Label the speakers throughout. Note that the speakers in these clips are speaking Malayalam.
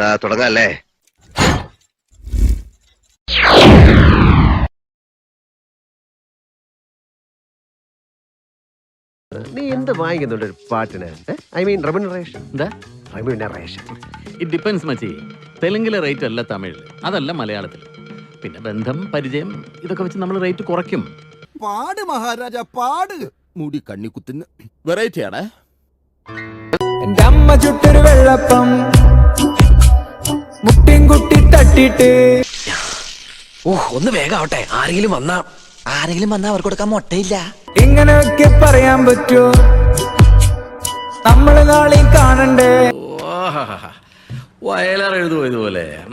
Speaker 1: തുടങ്ങല്ലേ? നീ എന്ത് വാങ്ങിക്കുന്നുണ്ട് ഒരു പാട്ടിന്? ഐ മീൻ റെമുനറേഷൻ
Speaker 2: എന്താ?
Speaker 1: റെമുനറേഷൻ
Speaker 2: ഇറ്റ് ഡിപ്പെൻസ് മച്ചി. തെലുങ്കിലെ റേറ്റ് അല്ല തമിഴ് അതല്ല മലയാളത്തിൽ പിന്നെ ബന്ധം പരിചയം ഇതൊക്കെ വെച്ച് നമ്മൾ റേറ്റ് കുറയ്ക്കും.
Speaker 3: പാട് മഹാരാജ പാട്. മുടി കണ്ണിക്കുത്തിന്. വെറൈറ്റി ആണ്.
Speaker 4: എന്റെ അമ്മ ചുട്ടൊരു വെള്ളപ്പം. കുട്ടി ഓഹ്
Speaker 5: ഓ ഒന്ന് വേഗാവട്ടെ ആരെങ്കിലും വന്നാ ആരെങ്കിലും വന്നാ അവർക്ക് കൊടുക്കാൻ മുട്ടയില്ല
Speaker 4: ഇങ്ങനെയൊക്കെ പറയാൻ പറ്റൂ നമ്മൾ നാളെ കാണണ്ടേ
Speaker 2: വയലാർ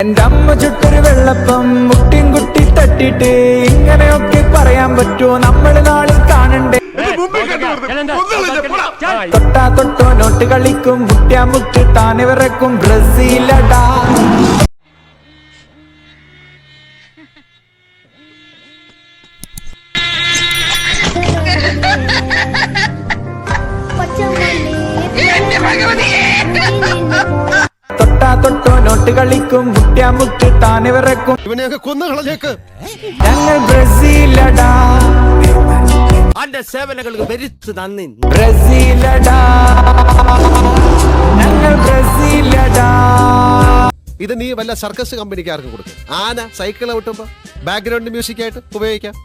Speaker 4: എന്റെ അമ്മ ചുട്ടൊരു വെള്ളപ്പം മുട്ടിയും കുട്ടി തട്ടിട്ട് ഇങ്ങനെയൊക്കെ പറയാൻ പറ്റൂ നമ്മൾ നാളെ കാണണ്ടേ തൊട്ടാ തൊട്ടോ നോട്ട് കളിക്കും മുട്ടിയാ മുട്ടി താനെ വിറക്കും ബ്രസീലടാ തൊട്ടാ തൊട്ടോ നോട്ട് കളിക്കും മുട്ട്
Speaker 3: ഇവനെയൊക്കെ
Speaker 4: ഞങ്ങൾ ബ്രസീലടാ.
Speaker 3: അന്റെ സേവനങ്ങൾക്ക് വെരിച്ചു നന്ദി.
Speaker 4: ബ്രസീലടാ. ഞങ്ങൾ ബ്രസീലടാ.
Speaker 3: ഇത് നീ വല്ല സർക്കസ് കമ്പനിക്കാർക്ക് കൊടുക്കും. ആന സൈക്കിൾ ഔട്ടുമ്പോ ബാക്ക്ഗ്രൗണ്ട് മ്യൂസിക് ആയിട്ട് ഉപയോഗിക്കാം.